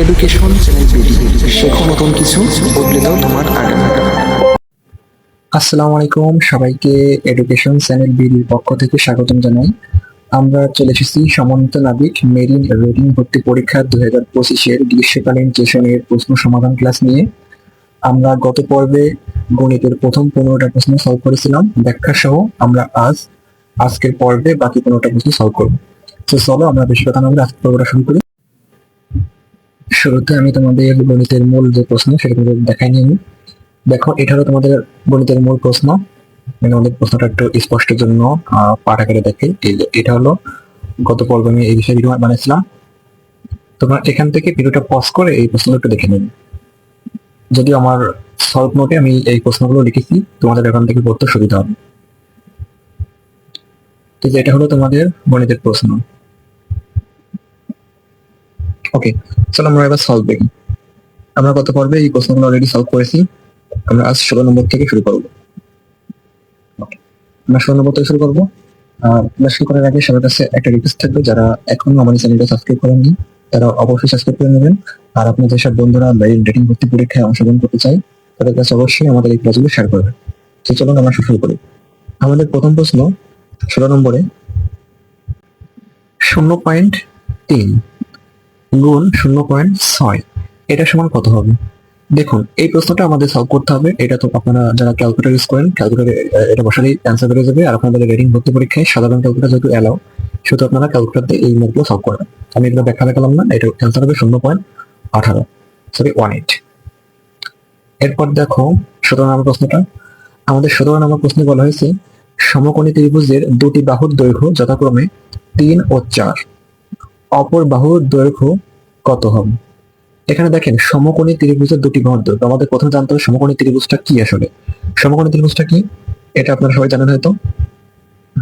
Education শেখো নতুন কিছু বদলে দাও তোমার আগামীটা আসসালামু আলাইকুম, সবাইকে এডুকেশন চ্যানেল বিডির পক্ষ থেকে স্বাগতম জানাই। আমরা চলে এসেছি সমন্ত নাবিক মেরিন রেডিং ভর্তি পরীক্ষা দুই হাজার পঁচিশের গ্রীষ্মকালীন সেশনের প্রশ্ন সমাধান ক্লাস নিয়ে। আমরা গত পর্বে গণিতের প্রথম পনেরোটা প্রশ্ন সলভ করেছিলাম, ব্যাখ্যা সহ আমরা আজ আজকের পর্বে বাকি পনেরোটা প্রশ্ন সলভ করব। তো চলো আমরা বেশি কথা বলে আজকের পর্বটা শুরু করি। শুরুতে আমি তোমাদের গণিতের মূল যে প্রশ্ন, সেটা দেখাই নিই। দেখো এটা হলো তোমাদের গণিতের মূল প্রশ্ন। মানে আমাদের প্রশ্নটা একটু স্পষ্টের জন্য পাঠ আকারে দেখে। এটা হলো গত পর্বে আমি এই বিষয়ে ভিডিও বানিয়েছিলাম। তোমরা এখান থেকে ভিডিওটা পজ করে এই প্রশ্নটা একটু দেখে নিন যদিও আমার সলভ নোটে আমি এই প্রশ্নগুলো লিখেছি, তোমাদের এখান থেকে পড়তে সুবিধা হবে। তো এটা হলো তোমাদের গণিতের প্রশ্ন। ওকে চলো আমরা এবার সলভ দেখি। আমরা গত পর্বে এই প্রশ্নগুলো অলরেডি সলভ করেছি। আমরা আজ ষোলো নম্বর থেকে শুরু করব। আমরা ষোলো নম্বর থেকে শুরু করব। আর আমরা শুরু করার আগে সবার কাছে একটা রিকোয়েস্ট থাকবে, যারা এখনও আমাদের চ্যানেলটা সাবস্ক্রাইব করেননি, তারা অবশ্যই সাবস্ক্রাইব করে নেবেন। আর আপনার যেসব বন্ধুরা মেরিন রেটিং ভর্তি পরীক্ষায় অংশগ্রহণ করতে চায় তাদের কাছে অবশ্যই আমাদের এই ক্লাসগুলো শেয়ার করবেন। তো চলুন আমরা শুরু করি। আমাদের প্রথম প্রশ্ন ষোলো নম্বরে শূন্য পয়েন্ট তিন। গুণ শূন্য পয়েন্ট ছয়। এটা সমান কত হবে? দেখুন, এই প্রশ্নটা আমাদের সলভ করতে হবে। এটা তো আপনারা যারা ক্যালকুলেটর ইউজ করেন ক্যালকুলেটর এটা বসালেই অ্যান্সার বেরিয়ে যাবে। আর আপনাদের রেডিং ভর্তি পরীক্ষায় সাধারণ ক্যালকুলেটর যেহেতু এলাও সেহেতু আপনারা ক্যালকুলেটর দিয়ে এই ম্যাথগুলো সলভ করবেন। আমি এগুলো ব্যাখ্যা দেখালাম না এটা অ্যান্সার হবে শূন্য পয়েন্ট আঠারো সরি ওয়ান এইট এরপর দেখো, সতেরো নম্বর প্রশ্নটা। আমাদের সতেরো নম্বর প্রশ্নে বলা হয়েছে, সমকোণী ত্রিভুজের দুটি বাহুর দৈর্ঘ্য যথাক্রমে তিন ও চার। অপর বাহুর দৈর্ঘ্য কত হবে? এখানে দেখেন, সমকোণী ত্রিভুজের দুটি বাহুর দৈর্ঘ্য আমাদের প্রথমে জানতে হবে সমকোণী ত্রিভুজটা কি আসলে? সমকোণী ত্রিভুজটা কি? এটা আপনারা সবাই জানেন হয়তো।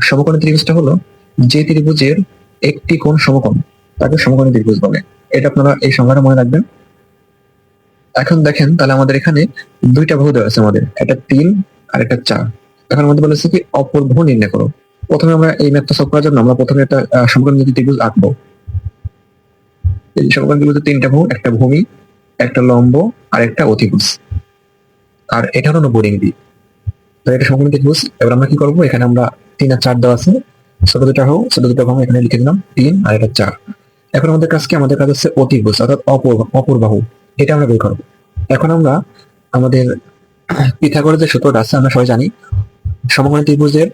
সমকোণী ত্রিভুজটা হলো যে ত্রিভুজের একটি কোণ সমকোণ, তাকে সমকোণী ত্রিভুজ বলে। এটা আপনারা এই সংজ্ঞাটা মনে রাখবেন। এখন দেখেন, তাহলে আমাদের এখানে দুইটা বাহু দেওয়া আছে আমাদের। একটা তিন আর একটা চার। এখন আমাদের বলেছে কি, অপর বাহু নির্ণয় করো। প্রথমে আমরা এই ম্যাথটা সলভ করার জন্য আমরা প্রথমে একটা সমকোণী ত্রিভুজ আঁকবো। এই তিনটা একটা ভূমি, একটা লম্ব, আর একটা অতিভুজ। আর এটা হলো বোরিং দিক তো এটা এবার আমরা কি করব? এখানে আমরা তিন আর চার দেওয়া আছে। ছোট দুটা হোক, ছোট দুটা বাহু এখানে লিখে দিলাম তিন, আর এটা চার। এখন আমাদের কাছে আমাদের কাছে হচ্ছে অতিভুজ, অর্থাৎ অপর অপর বাহু এটা আমরা বের করব। এখন আমরা আমাদের পিথাগোরাসের যে সূত্রটা আছে, আমরা সবাই জানি সমকোণ ত্রিভুজের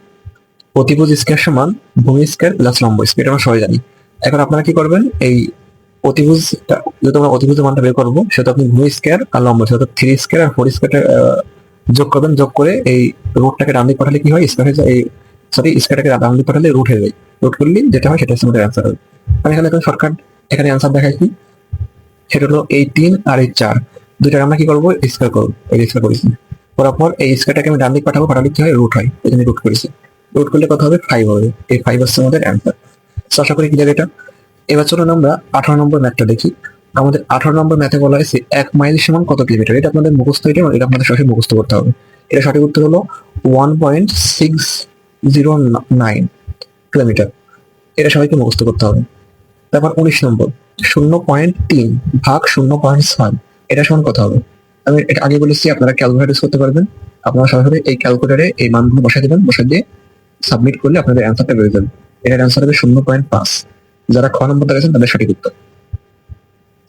অতিভুজ স্কয়ার সমান ভূমি স্কয়ার প্লাস লম্ব স্কয়ার আমরা সবাই জানি। এখন আপনারা কি করবেন? এই অতিভুজটা যেহেতু আমরা অতিভুজের মানটা বের করব, সেটা আপনি ভূমি স্কয়ার আর লম্ব সেটা থ্রি স্কয়ার আর ফোর স্কয়ার যোগ করবেন, যোগ করে এই রুটটাকে ডান দিক পাঠালে কি হয়? স্কয়ার হয়ে যায়, এই সরি স্কয়ারটাকে ডান দিক পাঠালে রুট হয়ে যায়। রুট করলে যেটা হয় সেটা হচ্ছে অ্যান্সার হবে। আমি এখানে এখন শর্টকাট এখানে অ্যান্সার দেখাইছি সেটা হলো এই তিন আর এই চার। দুইটা আমরা কি করব? স্কয়ার করব, এই স্কয়ার করেছি। করার পর এই স্কয়ারটাকে আমি ডান দিক পাঠাবো, পাঠালে কি হয়? রুট হয়। এই জন্য রুট করেছি। রুট করলে কত হবে? ফাইভ হবে। এই ফাইভ হচ্ছে আমাদের অ্যান্সার আশা করি ক্লিয়ার এটা। এবার চলুন আমরা আঠারো নম্বর ম্যাথটা দেখি। আমাদের আঠারো নম্বর ম্যাথে বলা হয়েছে এক মাইল সমান কত কিলোমিটার? এটা আপনাদের মুখস্থ এটা এটা আপনাদের সঠিক মুখস্থ করতে হবে। এটা সঠিক উত্তর হলো one point six zero nine kilometre. এটা সবাইকে মুখস্থ করতে হবে। তারপর উনিশ নম্বর, শূন্য পয়েন্ট তিন ভাগ শূন্য পয়েন্ট ছয় এটা সমান কত হবে? আমি এটা আগে বলেছি, আপনারা ক্যালকুলেটর ইউজ করতে পারবেন। আপনারা সরাসরি এই ক্যালকুলেটারে এই মানগুলো বসাই দেবেন, বসাই দিয়ে সাবমিট করলে আপনাদের অ্যান্সারটা বেরিয়ে যাবে এটার অ্যান্সার হবে শূন্য পয়েন্ট পাঁচ। যারা খ নম্বরটা গেছেন তাদের সঠিক উত্তর।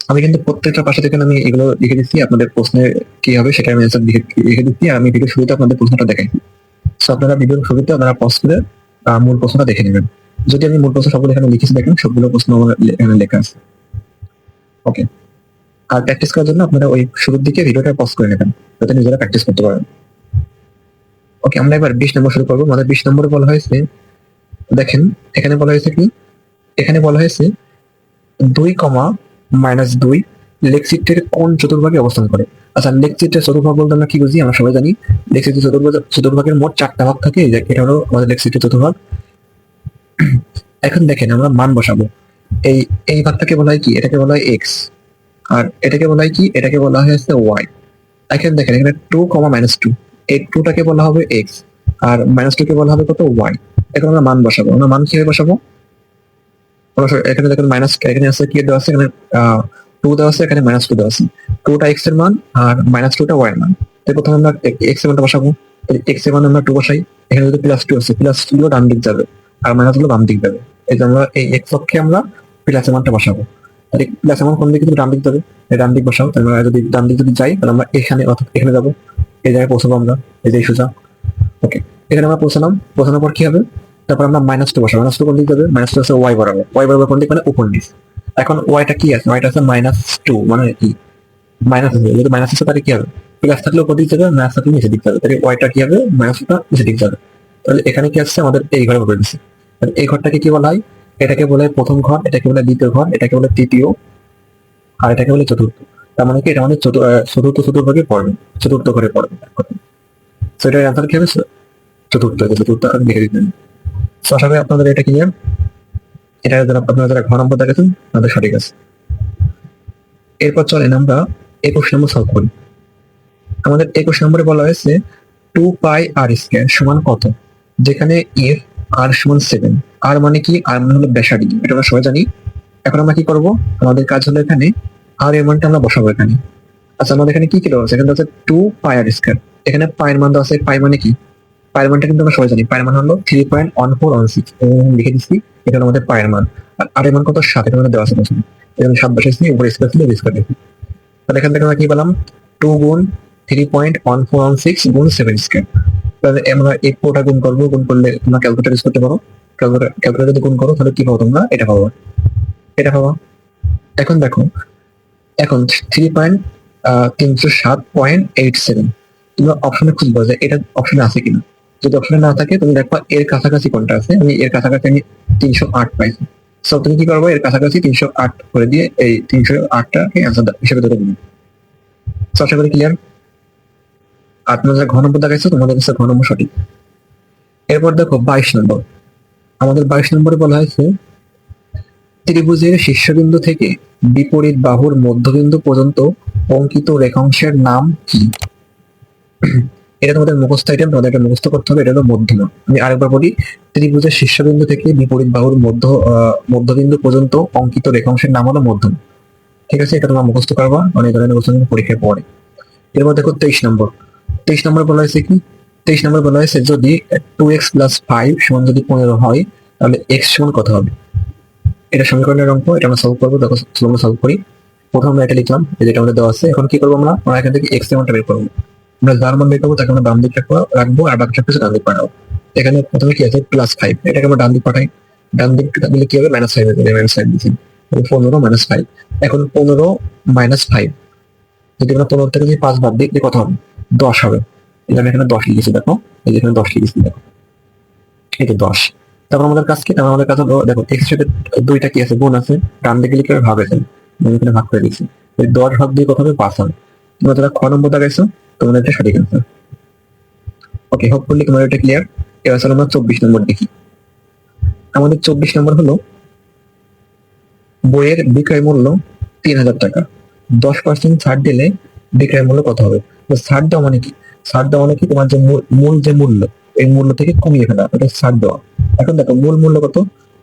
আমি কিন্তু প্রত্যেকটা পাশে থেকে আমি এগুলো লিখে দিচ্ছি, আপনাদের প্রশ্নে কি হবে সেটা আমি অ্যান্সার লিখে দিচ্ছি আমি ভিডিও শুরুতে আপনাদের প্রশ্নটা দেখাই। সো আপনারা ভিডিওর শুরুতে আপনারা পজ করে মূল প্রশ্নটা দেখে নেবেন। যদি আমি মূল প্রশ্ন সবগুলো এখানে লিখেছি দেখেন, সবগুলো প্রশ্ন আমার এখানে লেখা আছে। ওকে আর প্র্যাকটিস করার জন্য আপনারা ওই শুরুর দিকে ভিডিওটা পজ করে নেবেন, যাতে নিজেরা প্র্যাকটিস করতে পারেন। ওকে আমরা এবার বিশ নম্বর শুরু করব। আমাদের বিশ নম্বরে বলা হয়েছে, দেখেন, এখানে বলা হয়েছে কি এখানে বলা হয়েছে দুই কমা মাইনাস দুই লেকচিত্রের কোন চতুর্ভাগে অবস্থান করে। আচ্ছা লেকচিত্রের চতুর্ভাগ বলতে আমরা কি বুঝি? আমরা সবাই জানি লেকচিত্রের চতুর্ভাগ চতুর্ভাগের মোট চারটা ভাগ থাকে এটা হলো আমাদের লেকচিত্রের চতুর্ভাগ। এখন দেখেন আমরা মান বসাবো। এই এই ভাগটাকে বলা হয় কি? এটাকে বলা হয় এক্স আর এটাকে বলা হয় কি? এটাকে বলা হয়েছে ওয়াই এখন দেখেন এখানে টু কমা মাইনাস টু এই টুটাকে বলা হবে এক্স আর মাইনাস টুকে বলা হবে কত? ওয়াই এখন আমরা মান বসাবো। আমরা মান কীভাবে বসাবো? এখানে দেখেন মাইনাস এখানে আছে কি দেওয়া আছে? এখানে টু দেওয়া আছে, এখানে মাইনাস টু দেওয়া আছে। টুটা এক্সের মান আর মাইনাস টুটা ওয়াই এর মান। তাই প্রথমে আমরা এক্সের মানটা বসাবো। এক্সের মান আমরা টু বসাই। এখানে যদি প্লাস টু আছে প্লাস টু ডান দিক যাবে আর মাইনাসগুলো বাম দিক যাবে। এই জন্য আমরা এই এক্স অক্ষে আমরা প্লাস এর মানটা বসাবো। তাহলে প্লাস এর মান কোন দিকে? ডান দিক যাবে ডান দিক বসাও তাহলে আমরা যদি ডান দিক যদি যাই, তাহলে আমরা এখানে, অর্থাৎ এখানে যাব। এই জায়গায় পৌঁছাবো আমরা। এই যে সোজা। ওকে এখানে আমরা পৌঁছালাম। পৌঁছানোর পর কি হবে? তারপর আমরা মাইনাস টু বসাবো। মাইনাস টু কোন দিক যাবে? মাইনাস টু আছে ওয়াই বরাবর। ওয়াই বরাবর কোন দিক? মানে উপর নিচ। এখন ওয়াইটা কি আছে? ওয়াইটা আছে মাইনাস টু মানে কি? মাইনাস আছে যদি মাইনাস আছে তাহলে কি হবে? প্লাস থাকলে উপর দিক যাবে মাইনাস থাকলে নিচে দিক যাবে। তাহলে ওয়াইটা কি হবে? মাইনাসটা নিচে দিক যাবে। তাহলে এখানে কি আসছে? আমাদের এই ঘরে বলে দিচ্ছে তাহলে এই ঘরটাকে কি বলা হয়? এটাকে বলে প্রথম ঘর এটাকে বলে দ্বিতীয় ঘর এটাকে বলে তৃতীয় আর এটাকে বলে চতুর্থ। তার মানে কি? এটা আমাদের চতু- আহ, চতুর্থ চতুর্ভাগে পড়বে। চতুর্থ ঘরে পড়বে। তো এটার অ্যান্সার কি হবে? চতুর্থ। চতুর্থ লিখে দিতেন আশা করি আপনাদের এটা ক্লিয়ার এটা যারা আপনারা যারা ঘর নম্বর দেখেছেন, তাদের সঠিক আছে। এরপর চলেন আমরা একুশ নম্বর সলভ করি। আমাদের একুশ নম্বরে বলা হয়েছে টু পাই আর স্কোয়ার সমান কত? যেখানে এফ আর সমান সেভেন আর মানে কি? আর মানে হলো ব্যাসার্ধ। এটা আমরা সবাই জানি। এখন আমরা কি করব? আমাদের কাজ হলো এখানে আর এর মানটা আমরা বসাবো এখানে। আচ্ছা আমাদের এখানে কি কি দেওয়া আছে? এখানে আছে টু পাই আর স্কোয়ার এখানে পায়ের মান আছে। পাই মানে কি? পায়ের কিন্তু আমরা সবাই জানি। হলো থ্রি পয়েন্ট ফোর সিক্স লিখে দিচ্ছি, এটা হলো আমাদের আর আর কত? সাত। এটা মানে দেওয়া আছে সাত উপরে ছিল স্কোয়ার দেখি। তাহলে এখান থেকে আমরা কি পেলাম? টু গুণ থ্রি পয়েন্ট ফোর সিক্স গুণ সেভেন তাহলে আমরা এই গুণ করব, গুণ করলে তোমরা ক্যালকুলেটার ইউজ করতে পারো। ক্যালকুলেটার যদি গুণ করো, তাহলে কি পাবো তোমরা? এটা পাবো। এটা পাবো। এখন দেখো, এখন থ্রি পয়েন্ট তিনশো সাত পয়েন্ট এইট সেভেন তোমরা অপশনে খুঁজবো যে এটা অপশনে আছে কিনা। যদি অপশনে না থাকে, তুমি দেখবা এর কাছাকাছি কোনটা আছে? আমি এর কাছাকাছি আমি তিনশো আট পাইছি। সো তুমি কি করব? এর কাছাকাছি তিনশো আট করে দিয়ে এই তিনশো আটটাকে অ্যান্সার হিসেবে ধরে দিবে আশা করি ক্লিয়ার আর তোমরা যারা ঘ নম্বর দেখাইছো, তোমাদের কাছে ঘ নম্বর সঠিক। এরপর দেখো বাইশ নম্বর। আমাদের বাইশ নম্বরে বলা হয়েছে, ত্রিভুজের শীর্ষবিন্দু থেকে বিপরীত বাহুর মধ্যবিন্দু পর্যন্ত অঙ্কিত রেখাংশের নাম কি? এটা তোমাদের মুখস্থ আইটেম তোমাদের এটা মুখস্থ করতে হবে, এটা হলো মধ্যমা। আমি আরেকবার বলি, ত্রিভুজের শীর্ষবিন্দু থেকে বিপরীত বাহুর মধ্য মধ্যবিন্দু পর্যন্ত অঙ্কিত রেখাংশের নাম হলো মধ্যমা। ঠিক আছে? এটা তোমরা মুখস্থ করবা, অনেক ধরনের মুখস্থ পরীক্ষায় পড়ে এরপর দেখো তেইশ নম্বর। তেইশ নম্বর বলা হয়েছে কি? তেইশ নম্বর বলা হয়েছে যদি টু এক্স প্লাস ফাইভ সমান যদি পনেরো হয়, তাহলে এক্স সমান কত হবে? এটা সমীকরণের অঙ্ক, এটা আমরা সলভ করব, দেখো আমরা সলভ করি। প্রথমে এটা লিখলাম যেটা আমাদের দেওয়া আছে, এখন কি করব আমরা? আমরা এখান থেকে এক্স মানটা বের করব। আমরা যার মান বের করব তাকে আমরা ডান দিক রাখব আর বাকি সব কিছু ডান দিক পাঠাবো। এখানে প্রথমে কি আছে? প্লাস ফাইভ এটাকে আমরা ডান দিক পাঠাই। ডান দিক দিলে কি হবে? মাইনাস ফাইভ হবে মাইনাস ফাইভ দিচ্ছি পনেরো মাইনাস ফাইভ এখন পনেরো মাইনাস ফাইভ যদি আমরা পনেরো থেকে যদি পাঁচ বাদ দিই কত হবে? দশ হবে। এই আমি এখানে দশ লিখেছি, দেখো। এই যে এখানে দশ লিখেছি, দেখো। এই যে দশ। তারপর আমাদের কাজ কি? তারপর আমাদের কাছে দেখো এক্স সাথে দুইটা কি আছে? গুণ আছে। ডান দিকে লিখে ভাগ আছে। আমি এখানে ভাগ করে এই দশ ভাগ দিয়ে কত হবে? পাঁচ হবে। তোমরা যারা খ নম্বর দেখাইছো তোমাদের এটা সঠিক আছে ওকে হোপফুলি তোমার এটা ক্লিয়ার এবার চলো আমরা চব্বিশ নম্বর দেখি। আমাদের চব্বিশ নম্বর হলো, বইয়ের বিক্রয় মূল্য তিন হাজার টাকা। দশ পার্সেন্ট ছাড় দিলে বিক্রয় মূল্য কত হবে? ছাড় দেওয়া মানে কি? ছাড় দেওয়া মানে কি? তোমার যে মূল- যে মূল্য, এই মূল্য থেকে কমিয়ে ফেলা, ওটা ছাড় দেওয়া। এখন দেখো, মূল মূল্য কত?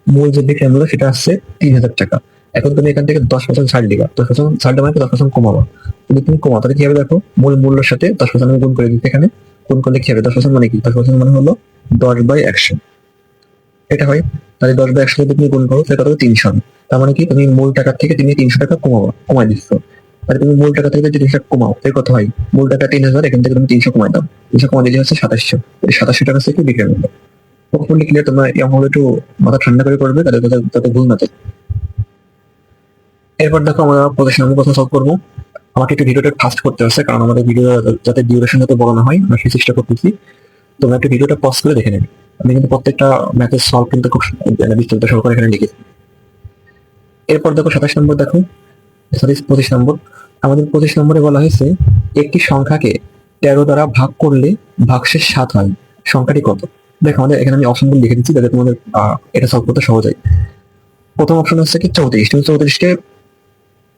মূল যে বিক্রয় মূল্য, সেটা আসছে তিন হাজার টাকা। এখন তুমি এখান থেকে দশ পার্সেন্ট ছাড় দিবা। দশ পার্সেন্ট ছাড় মানে দশ পার্সেন্ট কমাবা। যদি তুমি কমাও, তাহলে কি হবে দেখো? মূল মূল্যের সাথে দশ পার্সেন্ট গুণ করে দিতে এখানে। গুণ করলে কি হবে? দশ পার্সেন্ট মানে কি? দশ পার্সেন্ট মানে হলো দশ বাই একশো। এটা হয়। তাহলে দশ বাই একশো যদি তুমি গুণ করো সেটা হবে? তিনশো। তার মানে কি? তুমি মূল টাকার থেকে তুমি তিনশো টাকা কমাবো কমাই দিচ্ছ। তাহলে তুমি মূল টাকা থেকে তিনশো টাকা কমাও এর কথা হয়? মূল টাকা তিন হাজার এখান থেকে তুমি তিনশো কমাই দাও। তিনশো কমাই দিলে হচ্ছে সাতাশশো। এই সাতাশশো টাকা থেকে বিক্রি মূল্য। হোপফুলি ক্লিয়ার তোমরা এমন একটু মাথা ঠান্ডা করে করবে তাদের কথা যাতে ভুল না এরপর দেখো আমরা প্রদর্শন আমি কথা সলভ করব। আমাকে একটু ভিডিওটা ফাস্ট করতে হচ্ছে, কারণ আমাদের ভিডিও যাতে ডিউরেশন যাতে বড় না হয়, আমরা সেই চেষ্টা করতেছি। তোমরা একটু ভিডিওটা পজ করে দেখে নেবে। আমি কিন্তু প্রত্যেকটা ম্যাথের সলভ কিন্তু খুব বিস্তারিত সহকারে এখানে লিখেছি এরপর দেখো সাতাশ নম্বর দেখো সরি পঁচিশ নম্বর। আমাদের পঁচিশ নম্বরে বলা হয়েছে, একটি সংখ্যাকে তেরো দ্বারা ভাগ করলে ভাগশেষ সাত হয়। সংখ্যাটি কত? দেখো আমাদের এখানে আমি অপশনগুলো লিখে দিচ্ছি, যাতে তোমাদের এটা সলভ করতে সহজ হয়। প্রথম অপশন হচ্ছে কি চৌত্রিশ। তুমি চৌত্রিশকে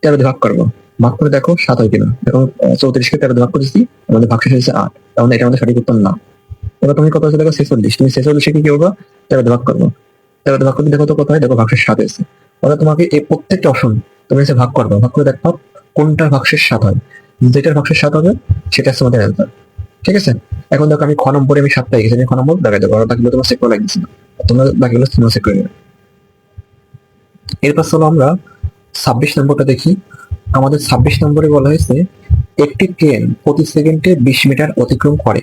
তেরো দিয়ে ভাগ করব। ভাগ করে দেখো সাত হয় কিনা। এখন চৌত্রিশকে তেরো ভাগ করেছি, আমাদের ভাগশেষ হয়েছে আট। তাহলে এটা আমাদের সঠিক উত্তর না। এবার তুমি কত হচ্ছে দেখো? ছেচল্লিশ। তুমি ছেচল্লিশে কি করব? তেরো ভাগ করব। তেরো ভাগ করলে দেখো তো কত হয়? দেখো ভাগশেষ সাত হয়েছে। অর্থাৎ তোমাকে এই প্রত্যেকটা অপশন তুমি এসে ভাগ করবে। ভাগ করে দেখো কোনটার ভাগশেষ সাত হয়। যেটার ভাগশেষ সাত হবে, সেটা হচ্ছে তোমাদের অ্যান্সার ঠিক আছে? এখন দেখো আমি খ নম্বরে আমি সাতটা গেছি। আমি খ নম্বর দেখাই দেবো। আর বাকিগুলো তোমার চেক করা লাগছে না। তোমরা বাকিগুলো তোমরা চেক করে নেবে এরপর চলো আমরা ছাব্বিশ নম্বরটা দেখি। আমাদের ছাব্বিশ নম্বরে বলা হয়েছে, একটি ট্রেন প্রতি সেকেন্ডে বিশ মিটার অতিক্রম করে।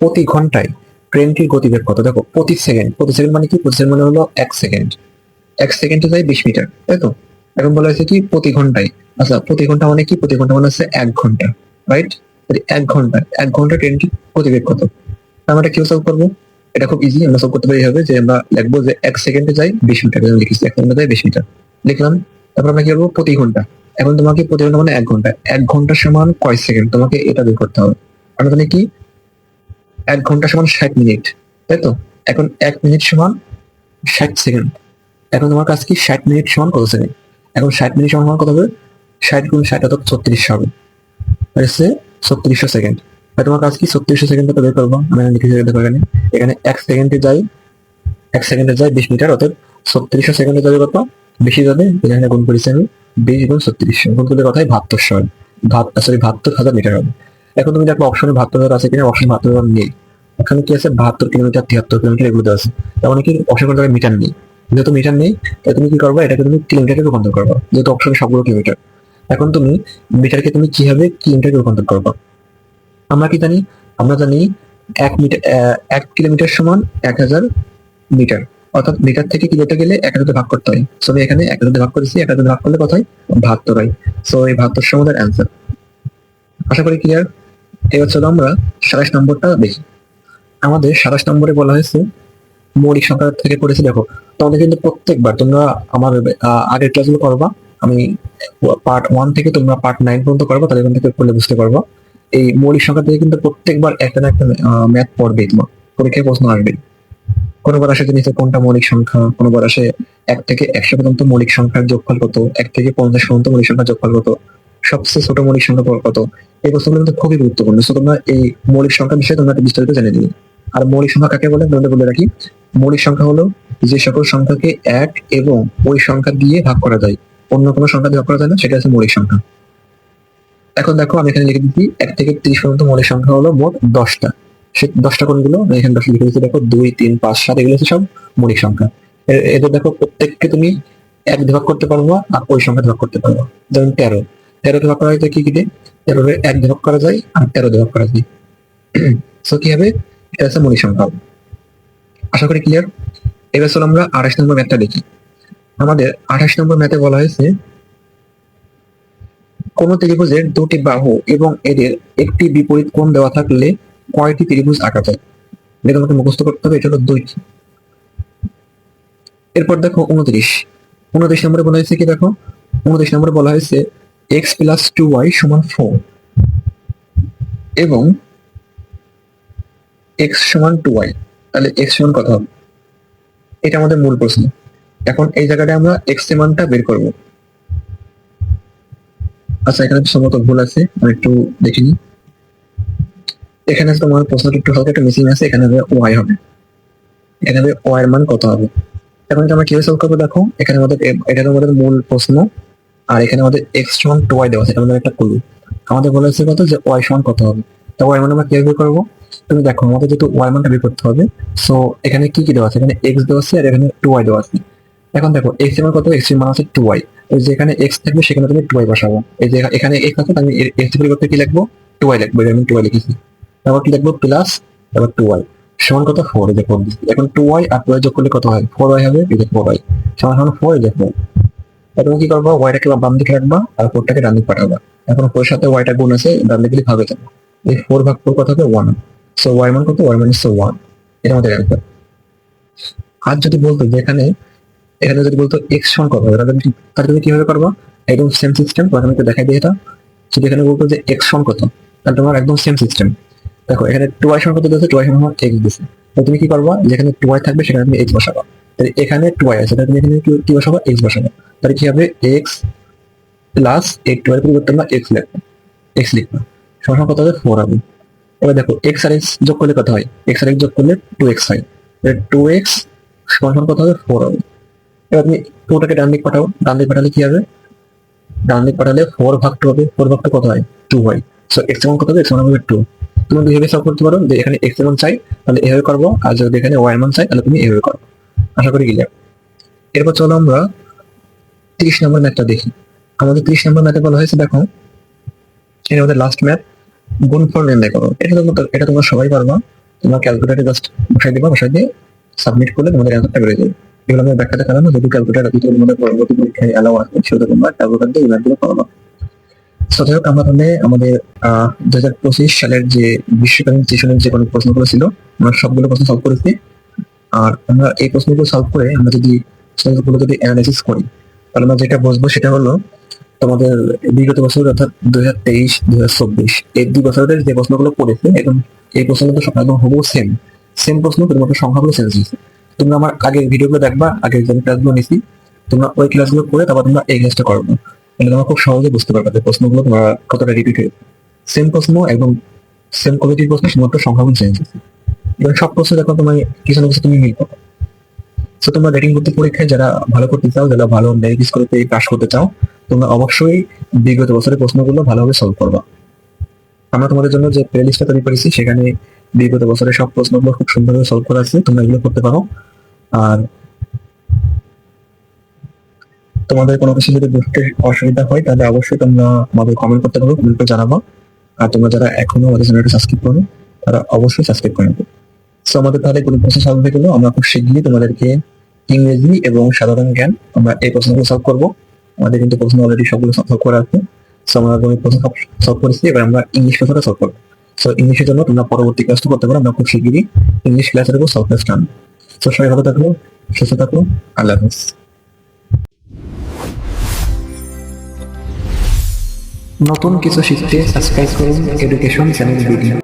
প্রতি ঘন্টায় ট্রেনটির গতিবেগ কত? দেখো, প্রতি সেকেন্ড। প্রতি সেকেন্ড মানে কি? প্রতি সেকেন্ড মানে হলো এক সেকেন্ড। এক সেকেন্ডে যায় বিশ মিটার, তাই তো? এখন বলা হয়েছে কি? প্রতি ঘন্টায়। আচ্ছা প্রতি ঘণ্টা মানে কি? প্রতি ঘণ্টা মানে হচ্ছে এক ঘণ্টা রাইট এক ঘণ্টা এক ঘণ্টা ট্রেনটি গতিবেগ কত? আমরা এটা কীভাবে সলভ করব? এটা খুব ইজি আমরা সলভ করতে পারি হবে যে আমরা লিখব যে এক সেকেন্ডে যাই বিশ মিটার। লিখেছি, এক সেকেন্ডে যাই বিশ মিটার। লিখলাম তারপর আমরা কি করব? প্রতি ঘণ্টা। এখন তোমাকে প্রতি ঘণ্টা মানে এক ঘণ্টা। এক ঘণ্টা সমান কয় সেকেন্ড। তোমাকে এটা বের করতে হবে। আমরা জানি কি? এক ঘণ্টা সমান ষাট মিনিট। তাই তো? এখন এক মিনিট সমান ষাট সেকেন্ড। এখন তোমার কাছে কি? ষাট মিনিট সমান কত সেকেন্ড? এখন ষাট মিনিট সমান কত হবে? ষাট গুণ ষাট অর্থাৎ ছত্রিশশো হবে। হচ্ছে ছত্রিশশো সেকেন্ড। তোমার কাছে কি? ছত্রিশশো সেকেন্ড বের করব। আমি লিখে দেখো এখানে এখানে এক সেকেন্ডে যাই। এক সেকেন্ডে যাই বিশ মিটার, অর্থাৎ ছত্রিশশো সেকেন্ডে যাবে কত? বেশি যাবে, এখানে গুণ করেছি আমি বিশ গুণ ছত্রিশশো গুণ করলে কথায় বাহাত্তরশো হবে ভাত সরি বাহাত্তর হাজার মিটার হবে। এখন তুমি দেখো অপশনে বাহাত্তর হাজার আছে কিনা অপশন বাহাত্তর হাজার নেই। ওখানে কি আছে? বাহাত্তর কিলোমিটার, তিয়াত্তর কিলোমিটার এগুলো আছে। তার মানে কি? অপশন কোনো মিটার নেই। যেহেতু মিটার নেই তাই তুমি কি করবে? এটাকে তুমি কিলোমিটারে রূপান্তর করবে। যেহেতু অপশনে সবগুলো কিলোমিটার এখন তুমি মিটারকে তুমি কীভাবে কিলোমিটারে রূপান্তর করবে? আমরা কি জানি? আমরা জানি এক মিটার এক কিলোমিটার সমান এক হাজার মিটার অর্থাৎ মিটার থেকে কিলোমিটার গেলে এক হাজার ভাগ করতে হয়। সো আমি এখানে এক হাজার ভাগ করেছি, এক হাজার ভাগ করলে কত হয়? বাহাত্তর হয়। সো এই বাহাত্তর সমাধান অ্যান্সার আশা করি ক্লিয়ার এবার চলো আমরা সাতাশ নম্বরটা দেখি। আমাদের সাতাশ নম্বরে বলা হয়েছে, মৌলিক সংখ্যা থেকে পড়েছি, দেখো। তোমাদের কিন্তু প্রত্যেকবার তোমরা আমার আগের ক্লাসগুলো করবা। আমি পার্ট ওয়ান থেকে তোমরা পার্ট নাইন পর্যন্ত করবা, তাহলে এখান থেকে পড়লে বুঝতে পারবা। এই মৌলিক সংখ্যা থেকে কিন্তু প্রত্যেকবার একটা না একটা ম্যাথ পড়বে তোমার। পরীক্ষায় প্রশ্ন আসবে কোনোবার আসে নিচে কোনটা মৌলিক সংখ্যা, কোনোবার আসে এক থেকে একশো পর্যন্ত মৌলিক সংখ্যার যোগফল কত, এক থেকে পঞ্চাশ পর্যন্ত মৌলিক সংখ্যার যোগফল কত, সবচেয়ে ছোট মৌলিক সংখ্যা কত। এই প্রশ্নগুলো কিন্তু খুবই গুরুত্বপূর্ণ। সো তোমরা এই মৌলিক সংখ্যা বিষয়ে তোমরা বিস্তারিত জেনে নিবে আর মৌলিক সংখ্যা কাকে বলে? বলে বলে রাখি। মৌলিক সংখ্যা হলো যে সকল সংখ্যাকে এক এবং ওই সংখ্যা দিয়ে ভাগ করা যায়। অন্য কোনো সংখ্যা দিয়ে ভাগ করা যায় না, সেটা হচ্ছে মৌলিক সংখ্যা। এখন দেখো, আমি এখানে লিখে দিচ্ছি, এক থেকে ত্রিশ পর্যন্ত মৌলিক সংখ্যা হলো মোট দশটা। সে দশটা কোনগুলো? আমি এখানে দশটা লিখে দিচ্ছি দেখো, দুই, তিন, পাঁচ, সাত, এগুলো হচ্ছে সব মৌলিক সংখ্যা। এদের দেখো, প্রত্যেককে তুমি এক ভাগ করতে পারব আর ওই সংখ্যা ভাগ করতে পারব। যেমন তেরো। তেরো ভাগ করা যায় কি কি দিয়ে? তেরো এক ভাগ করা যায় আর তেরো ভাগ করা যায়। সো কি হবে? এটা হচ্ছে মৌলিক সংখ্যা। আশা করি ক্লিয়ার এবার চলো আমরা আঠাশ নম্বর ম্যাথটা দেখি। আমাদের আঠাশ নম্বর ম্যাথে বলা হয়েছে, কোন ত্রিভুজের দুটি বাহু এবং এদের একটি বিপরীত কোণ দেওয়া থাকলে কয়টি ত্রিভুজ আঁকা যায় এটা তোমাকে মুখস্থ করতে হবে, এটা হলো দুইটি এরপর দেখো উনত্রিশ। উনত্রিশ নম্বরে বলা হয়েছে কি দেখো? উনত্রিশ নম্বরে বলা হয়েছে এক্স প্লাস টু ওয়াই সমান ফোর এবং এক্স সমান টু ওয়াই তাহলে এক্স সমান কত হবে? এটা আমাদের মূল প্রশ্ন। এখন এই জায়গাটায় আমরা এক্সের মানটা বের করব। আচ্ছা এখানে সম্ভবত ভুল আছে, আমি একটু দেখে নিই। এখানে তোমার প্রশ্নটা একটু হালকা একটা মিসিং আছে, এখানে হবে ওয়াই হবে। এখানে হবে ওয়াই এর মান কত হবে? এখন এটা আমরা কীভাবে সলভ করব, দেখো, এখানে আমাদের এটা আমাদের মূল প্রশ্ন, আর এখানে আমাদের এক্স সমান টু ওয়াই দেওয়া আছে, এটা আমাদের একটা ক্লু আমাদের বলা হচ্ছে কত? যে ওয়াই সমান কত হবে। তো ওয়াই মান আমরা কীভাবে করব। তুমি দেখো, আমাদের যেহেতু ওয়াই মানটা বের করতে হবে সো এখানে কি কি দেওয়া আছে? এখানে এক্স দেওয়া আছে, আর এখানে টু ওয়াই দেওয়া আছে। এখন দেখো এক্সের মান কত? এক্সের মান আছে টু ওয়াই ওই যেখানে এক্স থাকবে, সেখানে তুমি টু ওয়াই বসাবো। এই যে এখানে এক্স আছে আমি এক্স পরিবর্তে কি লিখব? টু ওয়াই লিখব আমি টু ওয়াই লিখেছি। তারপর কি লিখব প্লাস তারপর টু ওয়াই সমান কত? ফোর এই ফোর এখন টু ওয়াই আর টু ওয়াই যোগ করলে কত হয়? ফোর ওয়াই হবে, এই ফোর ওয়াই সমান সমান ফোর এই ফোর এখন কি করব? ওয়াইটাকে বাম দিকে রাখবা আর ফোরটাকে ডান দিকে পাঠাবা। এখন ফোর সাথে ওয়াইটা গুণ আছে, ডান দিকে ভাবে যাব। এই ফোর ভাগ ফোর কত হবে? ওয়ান সো ওয়াই মান কত? ওয়াই ইস ওয়ান এটা আমাদের অ্যান্সার আর যদি বলতো যে এখানে এখানে যদি বলতো এক্স সমান কত হবে? তাহলে তুমি- কীভাবে করবা? একদম সেম সিস্টেম প্রথমে দেখাই দিই এটা যদি এখানে বলতো যে এক্স সমান কত, তাহলে তোমার একদম সেম সিস্টেম দেখো, এখানে টু সমান কত দিয়েছে? টু ওয়াই সমান এক্স দিয়েছে। তো তুমি কি করবা? যেখানে টু ওয়াই থাকবে, সেখানে তুমি এক্স বসাবা। তাহলে এখানে টু ওয়াই আছে, তাহলে তুমি এখানে কি- বসাবা? এক্স বসাবা। তাহলে কি হবে? এক্স প্লাস এই টু ওয়াই পরিবর্তন না এক্স লিখবা। এক্স লিখবা। সমান কত হবে? ফোর হবে। এবার দেখো এক্স আর এক্স যোগ করলে কত হয়? এক্স আর এক্স যোগ করলে টু এক্স হয়। টু এক্স সমান কত হবে? ফোর হবে। এবার তুমি টুটাকে ডান দিক পাঠাও। ডান দিক পাঠালে কি হবে? ডান দিক পাঠালে ফোর ভাগ টু হবে। ফোর ভাগ টু কত হয়? টু হয় সো এক্স এমন কত হবে? এক্স হবে টু তুমি দুইভাবে সলভ করতে পারো। যে এখানে এক্স এমন চাই, তাহলে এভাবে করব। আর যদি এখানে ওয়াই এমন চাই, তাহলে তুমি এভাবে করো। আশা করি ক্লিয়ার এরপর চলো আমরা তিরিশ নম্বর ম্যাথটা দেখি। আমাদের তিরিশ নম্বর ম্যাথে বলা হয়েছে, দেখো, এটা আমাদের লাস্ট ম্যাথ গুণফল নির্ণয় করো। এটা তোমরা এটা তোমরা সবাই পারবা। তোমরা ক্যালকুলেটারে জাস্ট বসাই দিবা, বসাই দিয়ে সাবমিট করলে তোমাদের অ্যান্সারটা বেড়ে যাবে। এগুলো আমি ব্যাখ্যাটা কারণ যদি ক্যালকুলেটার যদি তোমাদের পরবর্তী পরীক্ষায় অ্যালাউ আসবে সেটা তোমরা ক্যালকুলেটার দিয়ে ইভেন্টগুলো করবা। সো যাই আমাদের দু হাজার পঁচিশ সালের যে বিশ্বকালীন সেশনের যে কোনো প্রশ্নগুলো ছিল, আমরা সবগুলো প্রশ্ন সলভ করেছি। আর আমরা এই প্রশ্নগুলো সলভ করে আমরা যদি প্রশ্নগুলো যদি অ্যানালাইসিস করি, তাহলে আমরা যেটা বুঝব সেটা হলো তোমাদের বিগত বছর অর্থাৎ দুই হাজার তেইশ দুই হাজার চব্বিশ, এই দুই বছরের যে প্রশ্নগুলো পড়েছে একদম এই প্রশ্নগুলো সব একদম হবু সেম সেম প্রশ্ন তোমাকে সংখ্যাগুলো চেঞ্জ হয়েছে। তোমরা আমার আগের ভিডিওগুলো দেখবা, আগের যে ক্লাসগুলো নিছি, তোমরা ওই ক্লাসগুলো করে তারপর তোমরা এই ক্লাসটা করবে তাহলে তোমরা খুব সহজে বুঝতে পারবে যে প্রশ্নগুলো তোমরা কতটা রিপিট হয়েছে সেম প্রশ্ন একদম সেম কোয়ালিটির প্রশ্ন শুধুমাত্র সংখ্যাগুলো চেঞ্জ হয়েছে এবং সব প্রশ্ন দেখো তোমার কিছু না কিছু তুমি মিল পাবে। তো তোমরা রেটিং করতে পরীক্ষায় যারা ভালো করতে চাও, যারা ভালো মেরিট স্কোরতে পাস করতে চাও, তোমরা অবশ্যই বিগত বছরের প্রশ্নগুলো ভালোভাবে সলভ করবা। আমরা তোমাদের জন্য যে প্লে লিস্টটা তৈরি করেছি, সেখানে বিগত বছরের সব প্রশ্নগুলো খুব সুন্দরভাবে সলভ করা আছে। তোমরা এগুলো করতে পারো। আর তোমাদের কোনো কিছু যদি বুঝতে অসুবিধা হয়, তাহলে অবশ্যই তোমরা আমাদের কমেন্ট করতে পারো কমেন্ট করে জানাব। আর তোমরা যারা এখনও আমাদের চ্যানেলটা সাবস্ক্রাইব করো তারা অবশ্যই সাবস্ক্রাইব করে নেবে। সো আমাদের তাহলে কোনো প্রশ্ন সলভ হয়ে গেলো আমরা খুব শীঘ্রই তোমাদেরকে ইংরেজি এবং সাধারণ জ্ঞান আমরা এই প্রশ্নগুলো সলভ করব। আমাদের কিন্তু প্রশ্ন অলরেডি সবগুলো সলভ করা আছে সো আমরা গণিত প্রশ্ন সলভ করেছি, এবার আমরা ইংলিশ প্রশ্নটা সলভ করব। সো ইংলিশের জন্য তোমরা পরবর্তী ক্লাসটা করতে পারো, আমরা খুব শীঘ্রই ইংলিশ ক্লাসের উপর সলভ ক্লাস টান সো সবাই ভালো থাকল সুস্থ থাকল আল্লাহ হাফিজ। নতুন কিছু শিখতে সাবস্ক্রাইব করুন এডুকেশন চ্যানেল ভিডিও